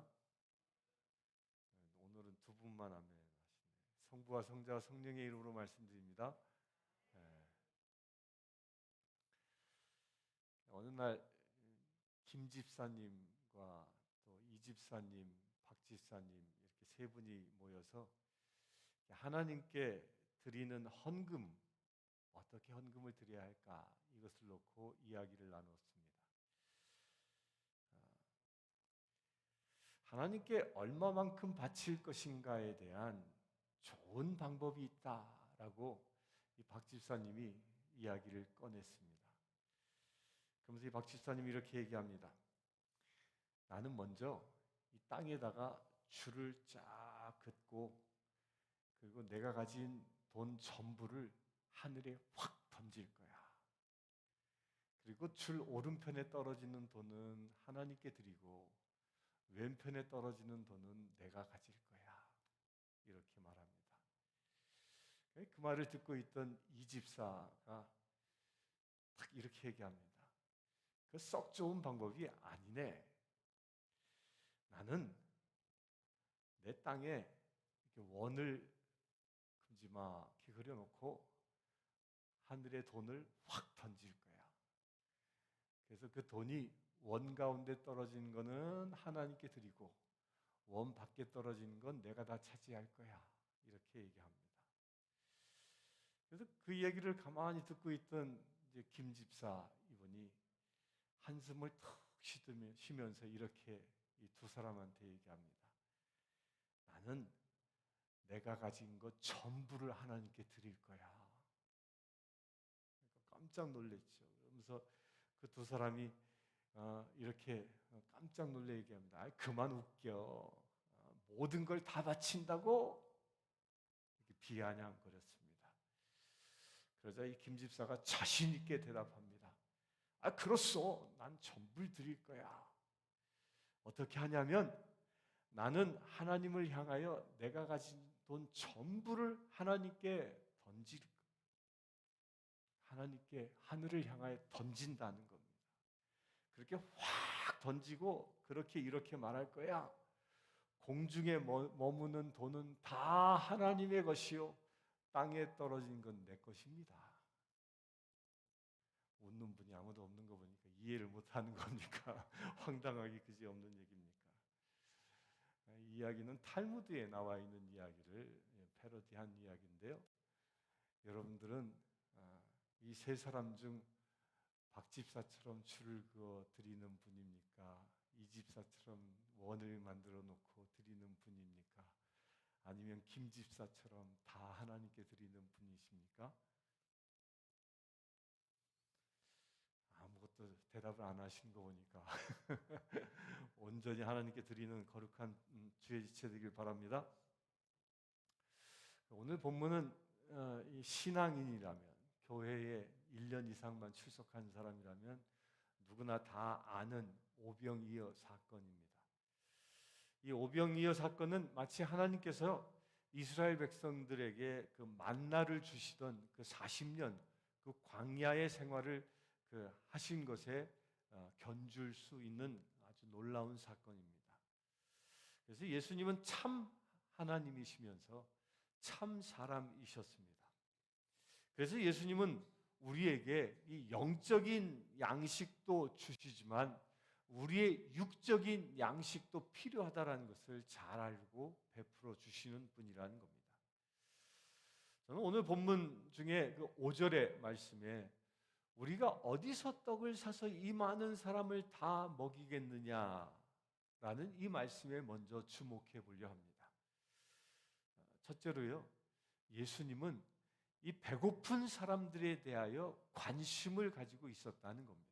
있습니다. 네, 오늘은 두 분만 아멘 하시네요. 성부와 성자와 성령의 이름으로 말씀드립니다. 네. 어느 날 김 집사님과 또 이 집사님, 박 집사님 이렇게 세 분이 모여서 하나님께 드리는 헌금 어떻게 헌금을 드려야 할까 이것을 놓고 이야기를 나눴습니다. 아, 하나님께 얼마만큼 바칠 것인가에 대한 좋은 방법이 있다라고 이박 집사님이 이야기를 꺼냈습니다. 그러면서 이박 집사님이 이렇게 얘기합니다. 나는 먼저 이 땅에다가 줄을 쫙 긋고 그리고 내가 가진 돈 전부를 하늘에 확 던질 거야. 그리고 줄 오른편에 떨어지는 돈은 하나님께 드리고 왼편에 떨어지는 돈은 내가 가질 거야. 이렇게 말합니다. 그 말을 듣고 있던 이 집사가 딱 이렇게 얘기합니다. 그 썩 좋은 방법이 아니네. 나는 내 땅에 이렇게 원을 큼지막하게 그려놓고 하늘에 돈을 확 던질 거야. 그래서 그 돈이 원 가운데 떨어진 거는 하나님께 드리고 원 밖에 떨어지는 건 내가 다 차지할 거야. 이렇게 얘기합니다. 그래서 그 얘기를 가만히 듣고 있던 김 집사 이분이 한숨을 턱 쉬면서 이렇게 이 두 사람한테 얘기합니다. 나는 내가 가진 것 전부를 하나님께 드릴 거야. 그러니까 깜짝 놀랐죠. 그러면서 그 두 사람이 어, 이렇게 깜짝 놀래 얘기합니다. 아, 그만 웃겨. 어, 모든 걸 다 바친다고 비아냥거렸습니다. 그러자 이 김 집사가 자신 있게 대답합니다. 아, 그렇소. 난 전부를 드릴 거야. 어떻게 하냐면 나는 하나님을 향하여 내가 가진 돈 전부를 하나님께 던질 하나님께 하늘을 향하여 던진다는. 그렇게 확 던지고 그렇게 이렇게 말할 거야. 공중에 머무는 돈은 다 하나님의 것이요 땅에 떨어진 건 내 것입니다. 웃는 분이 아무도 없는 거 보니까 이해를 못 하는 겁니까? 황당하기 그지 없는 얘기입니까? 이 이야기는 탈무드에 나와 있는 이야기를 패러디한 이야기인데요. 여러분들은 아, 이세 사람 중 박 집사처럼 줄을 그어 드리는 분입니까? 이 집사처럼 원을 만들어 놓고 드리는 분입니까? 아니면 김 집사처럼 다 하나님께 드리는 분이십니까? 아무것도 대답을 안 하신 거 보니까 온전히 하나님께 드리는 거룩한 음, 주의 지체 되길 바랍니다. 오늘 본문은 어, 신앙인이라면 교회에 1년 이상만 출석한 사람이라면 누구나 다 아는 오병이어 사건입니다. 이 오병이어 사건은 마치 하나님께서 이스라엘 백성들에게 그 만나를 주시던 그 40년 그 광야의 생활을 그 하신 것에 어, 견줄 수 있는 아주 놀라운 사건입니다. 그래서 예수님은 참 하나님이시면서 참 사람이셨습니다. 그래서 예수님은 우리에게 이 영적인 양식도 주시지만 우리의 육적인 양식도 필요하다라는 것을 잘 알고 베풀어 주시는 분이라는 겁니다. 저는 오늘 본문 중에 그 5절의 말씀에 우리가 어디서 떡을 사서 이 많은 사람을 다 먹이겠느냐라는 이 말씀에 먼저 주목해 보려 합니다. 첫째로요, 예수님은 이 배고픈 사람들에 대하여 관심을 가지고 있었다는 겁니다.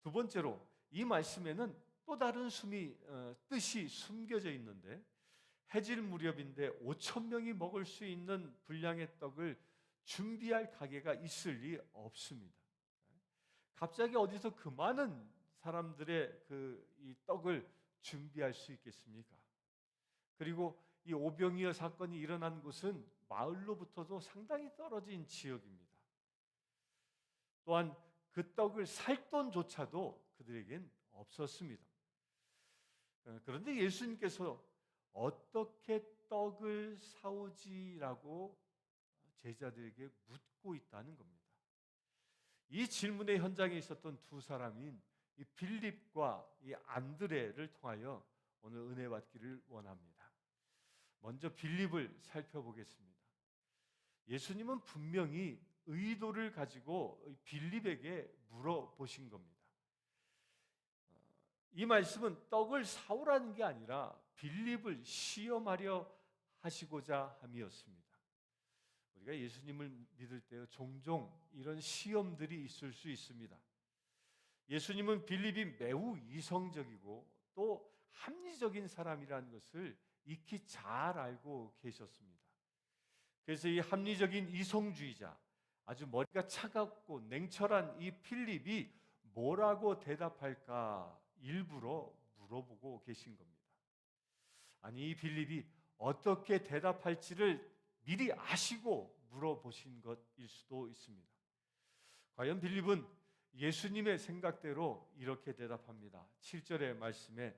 두 번째로 이 말씀에는 또 다른 숨이, 어, 뜻이 숨겨져 있는데 해질 무렵인데 5천 명이 먹을 수 있는 분량의 떡을 준비할 가게가 있을 리 없습니다. 갑자기 어디서 그 많은 사람들의 그 이 떡을 준비할 수 있겠습니까? 그리고 이 오병이어 사건이 일어난 곳은 마을로부터도 상당히 떨어진 지역입니다. 또한 그 떡을 살 돈조차도 그들에겐 없었습니다. 어, 그런데 예수님께서 어떻게 떡을 사오지라고 제자들에게 묻고 있다는 겁니다. 이 질문의 현장에 있었던 두 사람인 이 빌립과 이 안드레를 통하여 오늘 은혜 받기를 원합니다. 먼저 빌립을 살펴보겠습니다. 예수님은 분명히 의도를 가지고 빌립에게 물어보신 겁니다. 어, 이 말씀은 떡을 사오라는 게 아니라 빌립을 시험하려 하시고자 함이었습니다. 우리가 예수님을 믿을 때 종종 이런 시험들이 있을 수 있습니다. 예수님은 빌립이 매우 이성적이고 또 합리적인 사람이라는 것을 익히 잘 알고 계셨습니다. 그래서 이 합리적인 이성주의자, 아주 머리가 차갑고 냉철한 이 필립이 뭐라고 대답할까 일부러 물어보고 계신 겁니다. 아니, 이 빌립이 어떻게 대답할지를 미리 아시고 물어보신 것일 수도 있습니다. 과연 빌립은 예수님의 생각대로 이렇게 대답합니다. 7절의 말씀에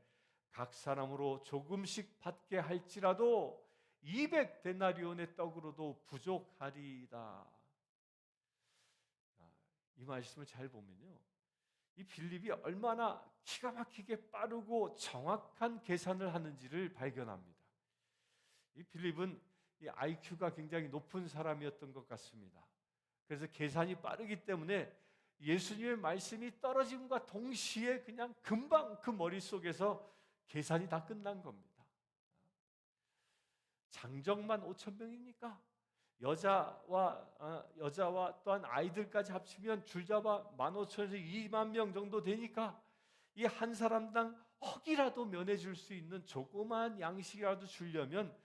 각 사람으로 조금씩 받게 할지라도 200 데나리온의 떡으로도 부족하리이다. 이 말씀을 잘 보면요. 이 빌립이 얼마나 기가 막히게 빠르고 정확한 계산을 하는지를 발견합니다. 이 빌립은 이 IQ가 굉장히 높은 사람이었던 것 같습니다. 그래서 계산이 빠르기 때문에 예수님의 말씀이 떨어짐과 동시에 그냥 금방 그 머릿속에서 계산이 다 끝난 겁니다. 장정만 5천 명입니까? 여자와 어, 여자와 또한 아이들까지 합치면 줄잡아 15,000에서 2만 명 정도 되니까 이 한 사람당 허기라도 면해 줄 수 있는 조그만 양식이라도 주려면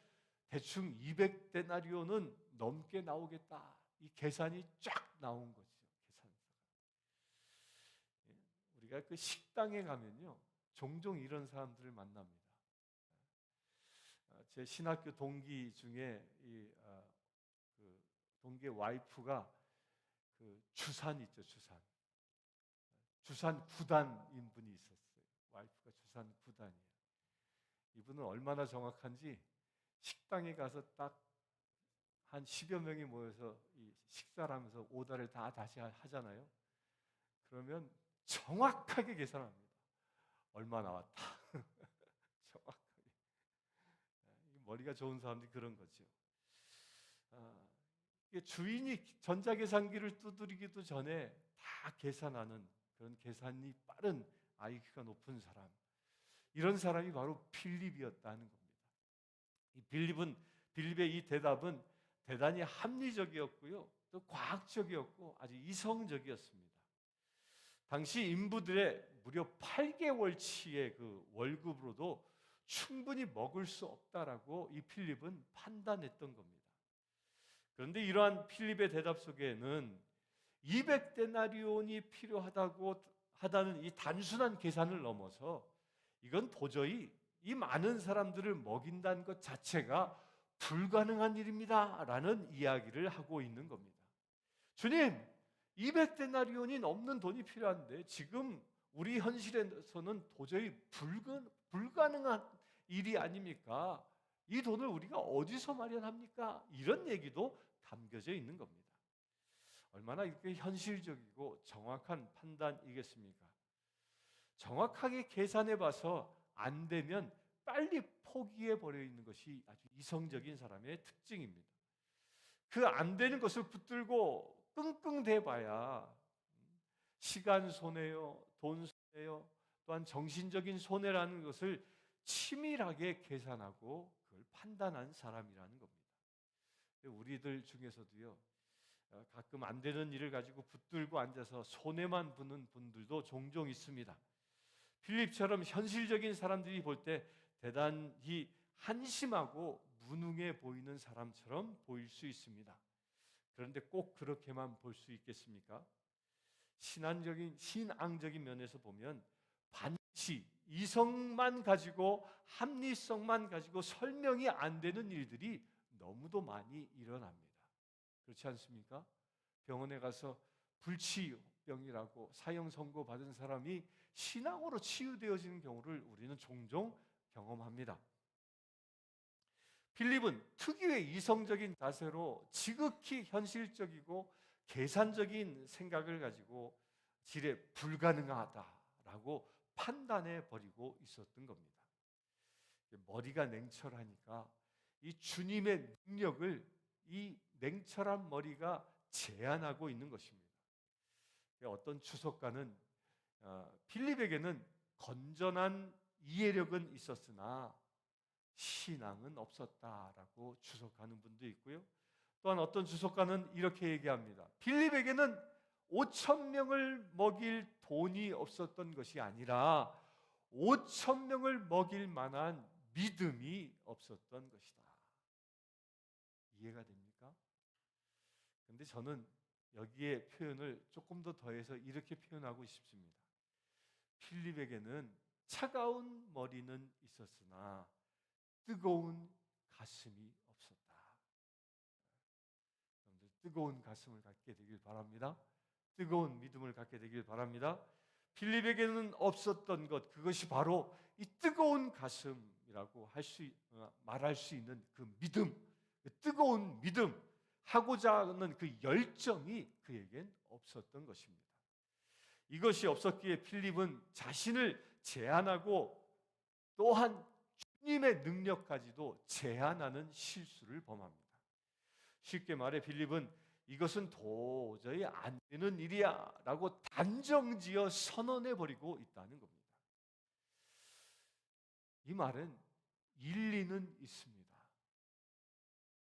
대충 200데나리온은 넘게 나오겠다. 이 계산이 쫙 나온 거죠. 계산서가. 예, 우리가 그 식당에 가면요. 종종 이런 사람들을 만납니다. 아, 제 신학교 동기 중에 이 아, 그 동기 와이프가 그 주산 있죠, 주산. 주산 구단인 분이 있었어요. 와이프가 주산 구단이에요. 이분은 얼마나 정확한지 식당에 가서 딱 한 10여 명이 모여서 이 식사를 하면서 오다를 다 다시 하잖아요. 그러면 정확하게 계산합니다. 얼마 나왔다. 머리가 좋은 사람들이 그런 거죠. 아, 주인이 전자계산기를 두드리기도 전에 다 계산하는 그런 계산이 빠른 IQ가 높은 사람. 이런 사람이 바로 필립이었다는 겁니다. 이 빌립은 빌립의 이 대답은 대단히 합리적이었고요. 또 과학적이었고 아주 이성적이었습니다. 당시 인부들의 무려 8개월치의 그 월급으로도 충분히 먹을 수 없다라고 이 필립은 판단했던 겁니다. 그런데 이러한 필립의 대답 속에는 200데나리온이 필요하다고 하다는 이 단순한 계산을 넘어서 이건 도저히 이 많은 사람들을 먹인다는 것 자체가 불가능한 일입니다. 라는 이야기를 하고 있는 겁니다. 주님, 200데나리온이 넘는 돈이 필요한데 지금 우리 현실에서는 도저히 불가, 불가능한 일이 아닙니까? 이 돈을 우리가 어디서 마련합니까? 이런 얘기도 담겨져 있는 겁니다. 얼마나 이렇게 현실적이고 정확한 판단이겠습니까? 정확하게 계산해 봐서 안 되면 빨리 포기해 버려 있는 것이 아주 이성적인 사람의 특징입니다. 그 안 되는 것을 붙들고 끙끙 대 봐야 시간 손해요, 돈 손해요, 또한 정신적인 손해라는 것을 치밀하게 계산하고 그걸 판단한 사람이라는 겁니다. 우리들 중에서도요, 어, 가끔 안 되는 일을 가지고 붙들고 앉아서 손해만 보는 분들도 종종 있습니다. 필립처럼 현실적인 사람들이 볼 때 대단히 한심하고 무능해 보이는 사람처럼 보일 수 있습니다. 그런데 꼭 그렇게만 볼 수 있겠습니까? 신앙적인 신앙적인 면에서 보면 반드시 이성만 가지고 합리성만 가지고 설명이 안 되는 일들이 너무도 많이 일어납니다. 그렇지 않습니까? 병원에 가서 불치병이라고 사형 선고 받은 사람이 신앙으로 치유되어지는 경우를 우리는 종종 경험합니다. 필립은 특유의 이성적인 자세로 지극히 현실적이고 계산적인 생각을 가지고 지레 불가능하다라고 판단해 버리고 있었던 겁니다. 머리가 냉철하니까 이 주님의 능력을 이 냉철한 머리가 제한하고 있는 것입니다. 어떤 추석가는 어, 필립에게는 건전한 이해력은 있었으나 신앙은 없었다라고 추석하는 분도 있고요. 또한 어떤 주석가는 이렇게 얘기합니다. 필립에게는 5천 명을 먹일 돈이 없었던 것이 아니라 5천 명을 먹일 만한 믿음이 없었던 것이다. 이해가 됩니까? 근데 저는 여기에 표현을 조금 더 더해서 이렇게 표현하고 싶습니다. 필립에게는 차가운 머리는 있었으나 뜨거운 가슴이 없었다. 여러분들 뜨거운 가슴을 갖게 되길 바랍니다. 뜨거운 믿음을 갖게 되길 바랍니다. 필립에게는 없었던 것 그것이 바로 이 뜨거운 가슴이라고 할수 어, 말할 수 있는 그 믿음, 그 뜨거운 믿음 하고자 하는 그 열정이 그에겐 없었던 것입니다. 이것이 없었기에 필립은 자신을 제한하고 또한 주님의 능력까지도 제한하는 실수를 범합니다. 쉽게 말해 빌립은 이것은 도저히 안 되는 일이야 라고 단정지어 선언해 버리고 있다는 겁니다. 이 말은 일리는 있습니다.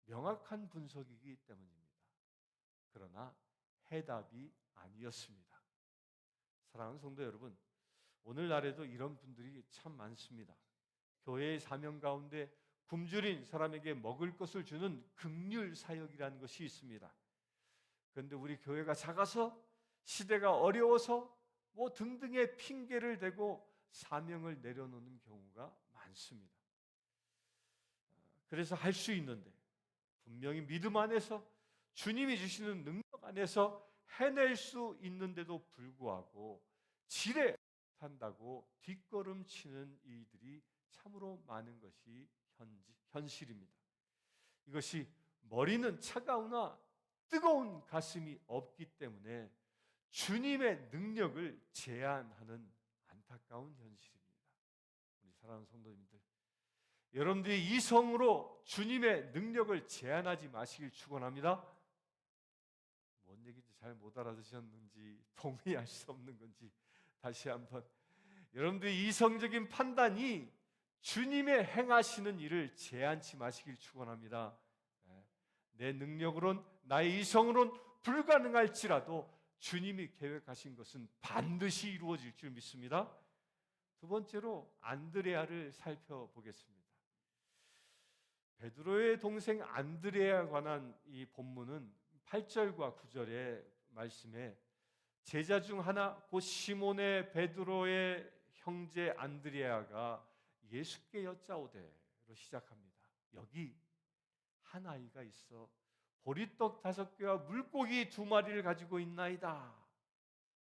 명확한 분석이기 때문입니다. 그러나 해답이 아니었습니다. 사랑하는 성도 여러분, 오늘날에도 이런 분들이 참 많습니다. 교회의 사명 가운데 굶주린 사람에게 먹을 것을 주는 극률 사역이라는 것이 있습니다. 그런데 우리 교회가 작아서 시대가 어려워서 뭐 등등의 핑계를 대고 사명을 내려놓는 경우가 많습니다. 그래서 할 수 있는데 분명히 믿음 안에서 주님이 주시는 능력 안에서 해낼 수 있는데도 불구하고 지레 산다고 뒷걸음치는 이들이 참으로 많은 것이 현지, 현실입니다. 이것이 머리는 차가우나 뜨거운 가슴이 없기 때문에 주님의 능력을 제한하는 안타까운 현실입니다. 우리 사랑하는 성도님들, 여러분들이 이성으로 주님의 능력을 제한하지 마시길 축원합니다. 뭔 얘기인지 잘 못 알아듣으셨는지 동의할 수 없는 건지 다시 한번 여러분들이 이성적인 판단이 주님의 행하시는 일을 제한치 마시길 축원합니다. 네. 내 능력으론 나의 이성으론 불가능할지라도 주님이 계획하신 것은 반드시 이루어질 줄 믿습니다. 두 번째로 안드레아를 살펴보겠습니다. 베드로의 동생 안드레아에 관한 이 본문은 8절과 9절의 말씀에 제자 중 하나 곧 시몬의 베드로의 형제 안드레아가 예수께 여짜오되로 시작합니다. 여기 한 아이가 있어 보리떡 다섯 개와 물고기 두 마리를 가지고 있나이다.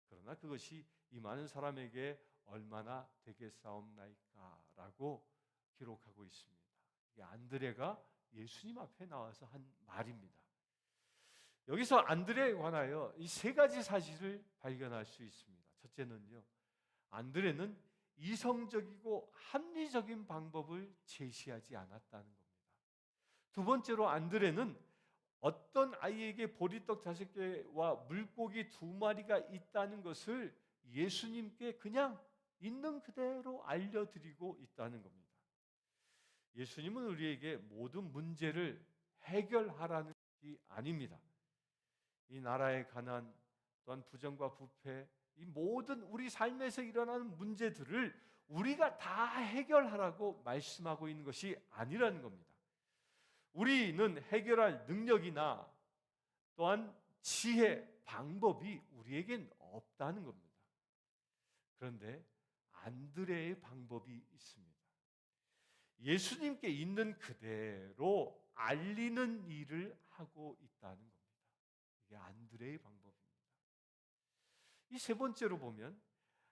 그러나 그것이 이 많은 사람에게 얼마나 되겠사옵나이까라고 기록하고 있습니다. 이게 안드레가 예수님 앞에 나와서 한 말입니다. 여기서 안드레에 관하여 이 세 가지 사실을 발견할 수 있습니다. 첫째는요, 안드레는 이성적이고 합리적인 방법을 제시하지 않았다는 겁니다. 두 번째로 안드레는 어떤 아이에게 보리떡 다섯 개와 물고기 두 마리가 있다는 것을 예수님께 그냥 있는 그대로 알려드리고 있다는 겁니다. 예수님은 우리에게 모든 문제를 해결하라는 것이 아닙니다. 이 나라의 가난 또한 부정과 부패 이 모든 우리 삶에서 일어나는 문제들을 우리가 다 해결하라고 말씀하고 있는 것이 아니라는 겁니다. 우리는 해결할 능력이나 또한 지혜, 방법이 우리에겐 없다는 겁니다. 그런데 안드레의 방법이 있습니다. 예수님께 있는 그대로 알리는 일을 하고 있다는 겁니다. 이게 안드레의 방법. 이세 번째로 보면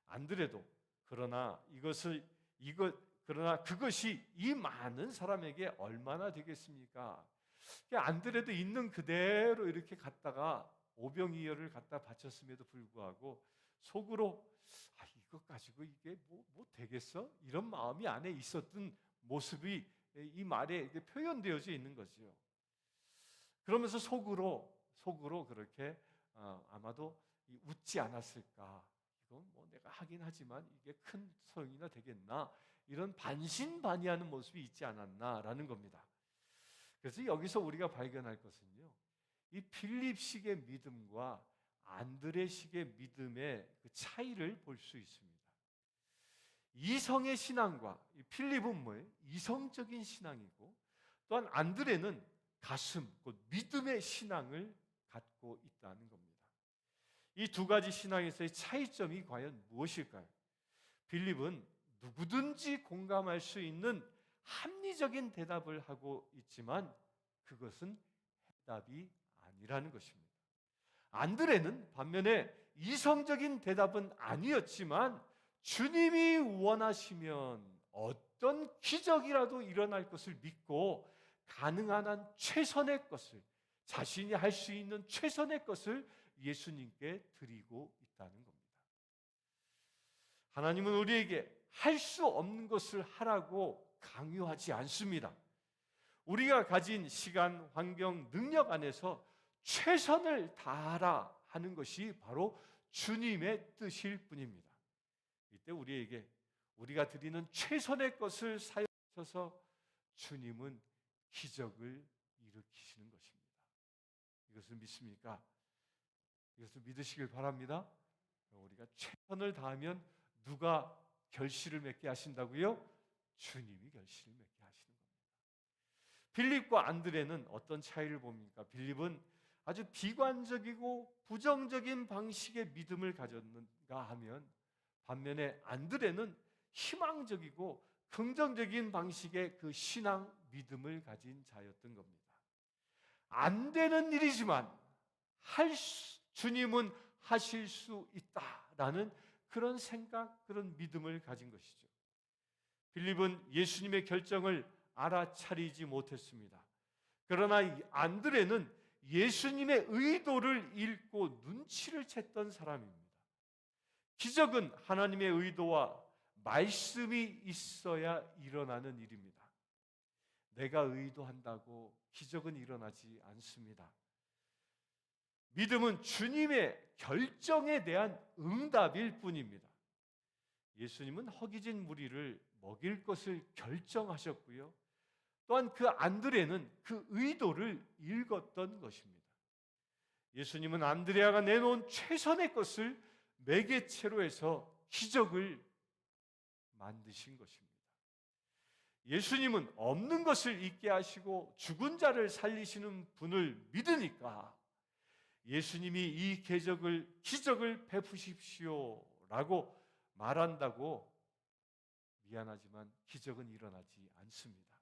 안드레도 그러나 이것을 이것 그러나 그것이 이 많은 사람에게 얼마나 되겠습니까? 안드레도 있는 그대로 이렇게 갔다가 오병이어를 갖다 바쳤음에도 불구하고 속으로 아 이것 가지고 이게 뭐, 뭐 되겠어? 이런 마음이 안에 있었던 모습이 이 말에 표현되어져 있는 거지요. 그러면서 속으로 속으로 그렇게 어, 아마도 이 웃지 않았을까? 이건 뭐 내가 하긴 하지만 이게 큰 소용이나 되겠나? 이런 반신반의하는 모습이 있지 않았나라는 겁니다. 그래서 여기서 우리가 발견할 것은요. 이 필립식의 믿음과 안드레식의 믿음의 그 차이를 볼 수 있습니다. 이성의 신앙과 필립은 뭐예요? 이성적인 신앙이고 또한 안드레는 가슴, 곧 믿음의 신앙을 갖고 있다는 겁니다. 이 두 가지 신앙에서의 차이점이 과연 무엇일까요? 필립은 누구든지 공감할 수 있는 합리적인 대답을 하고 있지만 그것은 해답이 아니라는 것입니다. 안드레는 반면에 이성적인 대답은 아니었지만 주님이 원하시면 어떤 기적이라도 일어날 것을 믿고 가능한 한 최선의 것을 자신이 할 수 있는 최선의 것을 예수님께 드리고 있다는 겁니다. 하나님은 우리에게 할 수 없는 것을 하라고 강요하지 않습니다. 우리가 가진 시간, 환경, 능력 안에서 최선을 다하라 하는 것이 바로 주님의 뜻일 뿐입니다. 이때 우리에게 우리가 드리는 최선의 것을 사용하셔서 주님은 기적을 일으키시는 것입니다. 이것을 믿습니까? 이것을 믿으시길 바랍니다. 우리가 최선을 다하면 누가 결실을 맺게 하신다고요? 주님이 결실을 맺게 하시는 겁니다. 빌립과 안드레는 어떤 차이를 봅니까? 빌립은 아주 비관적이고 부정적인 방식의 믿음을 가졌는가 하면 반면에 안드레는 희망적이고 긍정적인 방식의 그 신앙 믿음을 가진 자였던 겁니다. 안 되는 일이지만 할 수, 주님은 하실 수 있다라는 그런 생각, 그런 믿음을 가진 것이죠. 빌립은 예수님의 결정을 알아차리지 못했습니다. 그러나 안드레는 예수님의 의도를 읽고 눈치를 챘던 사람입니다. 기적은 하나님의 의도와 말씀이 있어야 일어나는 일입니다. 내가 의도한다고 기적은 일어나지 않습니다. 믿음은 주님의 결정에 대한 응답일 뿐입니다. 예수님은 허기진 무리를 먹일 것을 결정하셨고요. 또한 그 안드레는 그 의도를 읽었던 것입니다. 예수님은 안드레아가 내놓은 최선의 것을 매개체로 해서 기적을 만드신 것입니다. 예수님은 없는 것을 있게 하시고 죽은 자를 살리시는 분을 믿으니까 예수님이 이 기적을 기적을 베푸십시오라고 말한다고 미안하지만 기적은 일어나지 않습니다.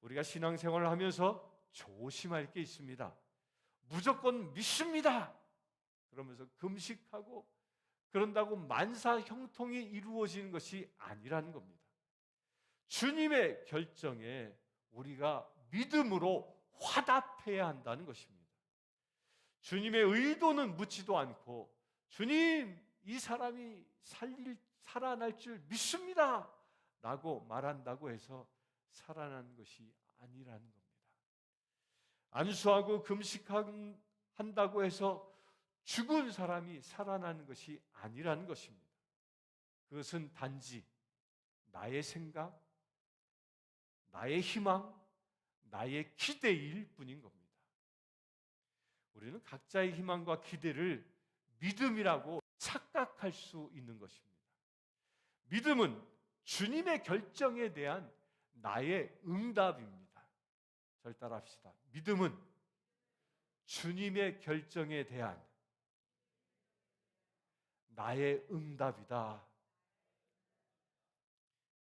우리가 신앙생활을 하면서 조심할 게 있습니다. 무조건 믿습니다. 그러면서 금식하고 그런다고 만사 형통이 이루어지는 것이 아니라는 겁니다. 주님의 결정에 우리가 믿음으로 화답해야 한다는 것입니다. 주님의 의도는 묻지도 않고 주님 이 사람이 살릴 살아날 줄 믿습니다. 라고 말한다고 해서 살아나는 것이 아니라는 겁니다. 안수하고 금식한다고 해서 죽은 사람이 살아나는 것이 아니라는 것입니다. 그것은 단지 나의 생각, 나의 희망, 나의 기대일 뿐인 겁니다. 우리는 각자의 희망과 기대를 믿음이라고 착각할 수 있는 것입니다. 믿음은 주님의 결정에 대한 나의 응답입니다. 절 따라합시다. 믿음은 주님의 결정에 대한 나의 응답이다.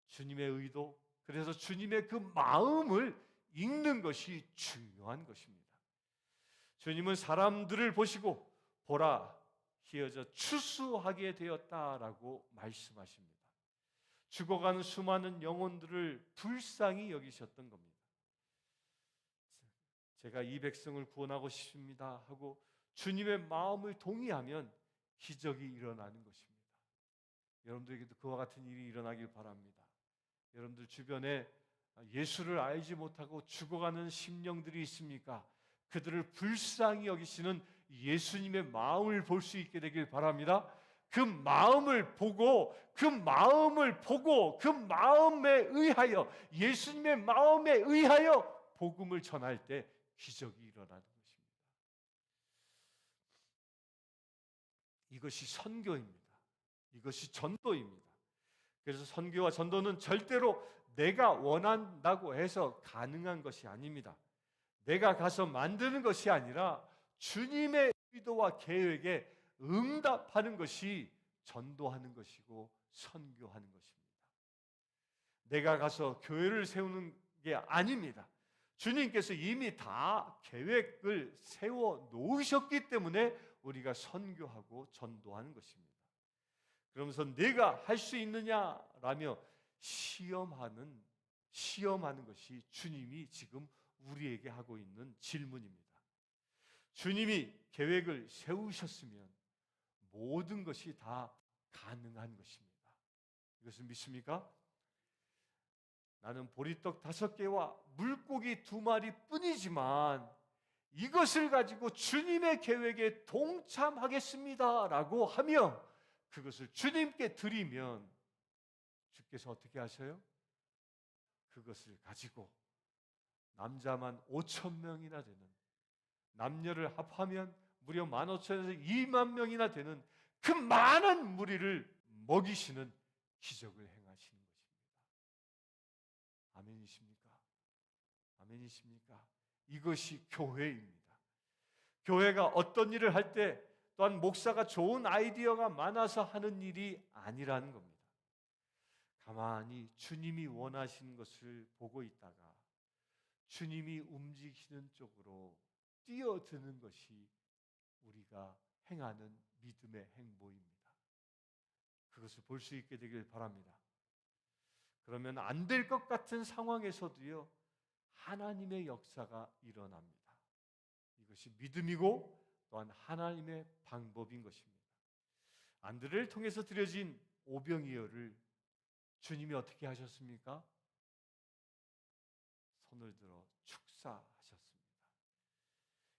주님의 의도, 그래서 주님의 그 마음을 읽는 것이 중요한 것입니다. 주님은 사람들을 보시고 보라 희어져 추수하게 되었다라고 말씀하십니다. 죽어가는 수많은 영혼들을 불쌍히 여기셨던 겁니다. 제가 이 백성을 구원하고 싶습니다 하고 주님의 마음을 동의하면 기적이 일어나는 것입니다. 여러분들에게도 그와 같은 일이 일어나길 바랍니다. 여러분들 주변에 예수를 알지 못하고 죽어가는 심령들이 있습니까? 그들을 불쌍히 여기시는 예수님의 마음을 볼 수 있게 되길 바랍니다. 그 마음을 보고 그 마음을 보고 그 마음에 의하여 예수님의 마음에 의하여 복음을 전할 때 기적이 일어나는 것입니다. 이것이 선교입니다. 이것이 전도입니다. 그래서 선교와 전도는 절대로 내가 원한다고 해서 가능한 것이 아닙니다. 내가 가서 만드는 것이 아니라 주님의 의도와 계획에 응답하는 것이 전도하는 것이고 선교하는 것입니다. 내가 가서 교회를 세우는 게 아닙니다. 주님께서 이미 다 계획을 세워 놓으셨기 때문에 우리가 선교하고 전도하는 것입니다. 그러면서 내가 할 수 있느냐라며 시험하는 시험하는 것이 주님이 지금 우리에게 하고 있는 질문입니다. 주님이 계획을 세우셨으면 모든 것이 다 가능한 것입니다. 이것을 믿습니까? 나는 보리떡 다섯 개와 물고기 두 마리 뿐이지만 이것을 가지고 주님의 계획에 동참하겠습니다 라고 하며 그것을 주님께 드리면 주께서 어떻게 하셔요? 그것을 가지고 남자만 5천 명이나 되는 남녀를 합하면 무려 15,000에서 2만 명이나 되는 그 많은 무리를 먹이시는 기적을 행하시는 것입니다. 아멘이십니까? 아멘이십니까? 이것이 교회입니다. 교회가 어떤 일을 할 때 또한 목사가 좋은 아이디어가 많아서 하는 일이 아니라는 겁니다. 가만히 주님이 원하시는 것을 보고 있다가 주님이 움직이시는 쪽으로 뛰어드는 것이 우리가 행하는 믿음의 행보입니다. 그것을 볼 수 있게 되길 바랍니다. 그러면 안 될 것 같은 상황에서도요, 하나님의 역사가 일어납니다. 이것이 믿음이고 또한 하나님의 방법인 것입니다. 안드레를 통해서 드려진 오병이어를 주님이 어떻게 하셨습니까? 손을 들어 축사하셨습니다.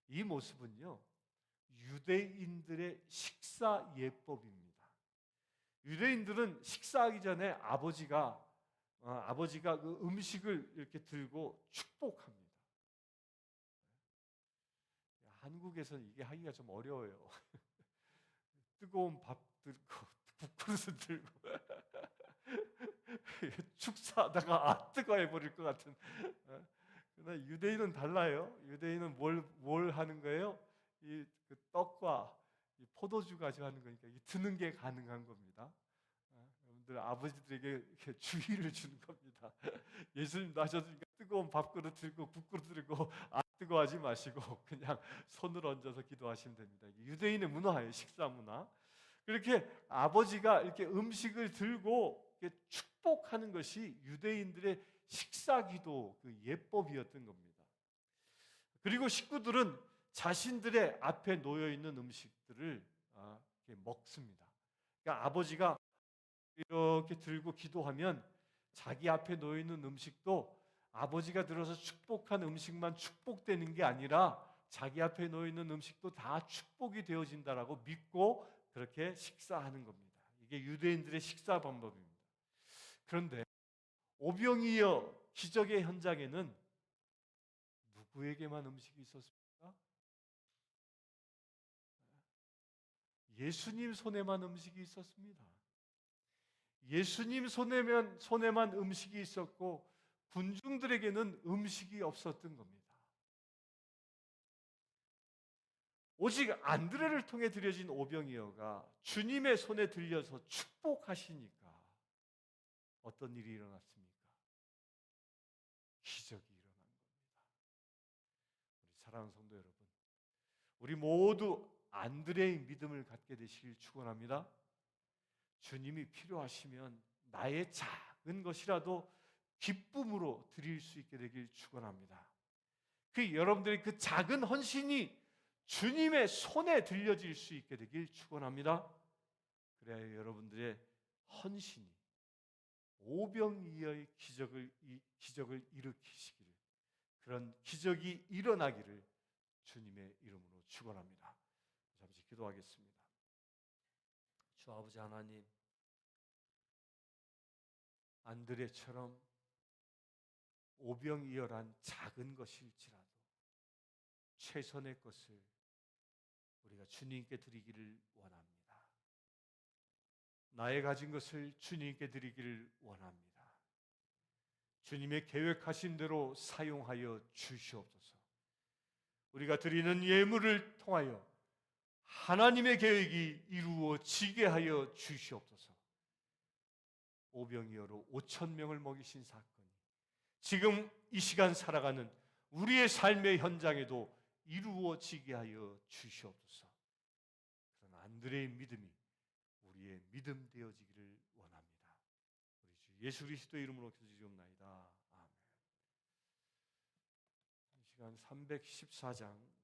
이 모습은요, 유대인들의 식사 예법입니다. 유대인들은 식사하기 전에 아버지가 어, 아버지가 그 음식을 이렇게 들고 축복합니다. 한국에서는 이게 하기가 좀 어려워요. 뜨거운 밥 들고 국그릇을 들고 축사하다가 아 뜨거워 버릴 것 같은. 어? 그러나 유대인은 달라요. 유대인은 뭘 뭘 하는 거예요? 이 그 떡과 이 포도주 가지고 하는 거니까 이 드는 게 가능한 겁니다. 어? 여러분들 아버지들에게 주의를 주는 겁니다. 예수님도 하셨으니까 뜨거운 밥그릇 들고 국그릇 들고 안 뜨거워하지 마시고 그냥 손을 얹어서 기도하시면 됩니다. 유대인의 문화예요, 식사 문화. 그렇게 아버지가 이렇게 음식을 들고 축복하는 것이 유대인들의 식사 기도 그 예법이었던 겁니다. 그리고 식구들은 자신들의 앞에 놓여 있는 음식들을 아, 먹습니다. 그러니까 아버지가 이렇게 들고 기도하면 자기 앞에 놓여 있는 음식도 아버지가 들어서 축복한 음식만 축복되는 게 아니라 자기 앞에 놓여 있는 음식도 다 축복이 되어진다라고 믿고 그렇게 식사하는 겁니다. 이게 유대인들의 식사 방법입니다. 그런데 오병이어 기적의 현장에는 누구에게만 음식이 있었습니까? 예수님 손에만 음식이 있었습니다. 예수님 손에만, 손에만 음식이 있었고 군중들에게는 음식이 없었던 겁니다. 오직 안드레를 통해 드려진 오병이어가 주님의 손에 들려서 축복하시니까 어떤 일이 일어났습니까? 기적이 일어난 겁니다. 우리 사랑하는 성도 여러분, 우리 모두 안드레의 믿음을 갖게 되시길 축원합니다. 주님이 필요하시면 나의 작은 것이라도 기쁨으로 드릴 수 있게 되길 축원합니다. 그 여러분들의 그 작은 헌신이 주님의 손에 들려질 수 있게 되길 축원합니다. 그래야 여러분들의 헌신이 오병이어의 기적을 이 기적을 일으키시기를 그런 기적이 일어나기를 주님의 이름으로 축원합니다. 잠시 기도하겠습니다. 주 아버지 하나님 안드레처럼 오병이어란 작은 것일지라도 최선의 것을 우리가 주님께 드리기를 원합니다. 나의 가진 것을 주님께 드리기를 원합니다. 주님의 계획하신 대로 사용하여 주시옵소서. 우리가 드리는 예물을 통하여 하나님의 계획이 이루어지게 하여 주시옵소서. 오병이어로 5천 명을 먹이신 사건이 지금 이 시간 살아가는 우리의 삶의 현장에도 이루어지게 하여 주시옵소서. 그런 안드레의 믿음이 우리의 믿음 되어지기를 원합니다. 우리 주 예수 그리스도의 이름으로 기도드리옵나이다. 아멘. 이 시간 314장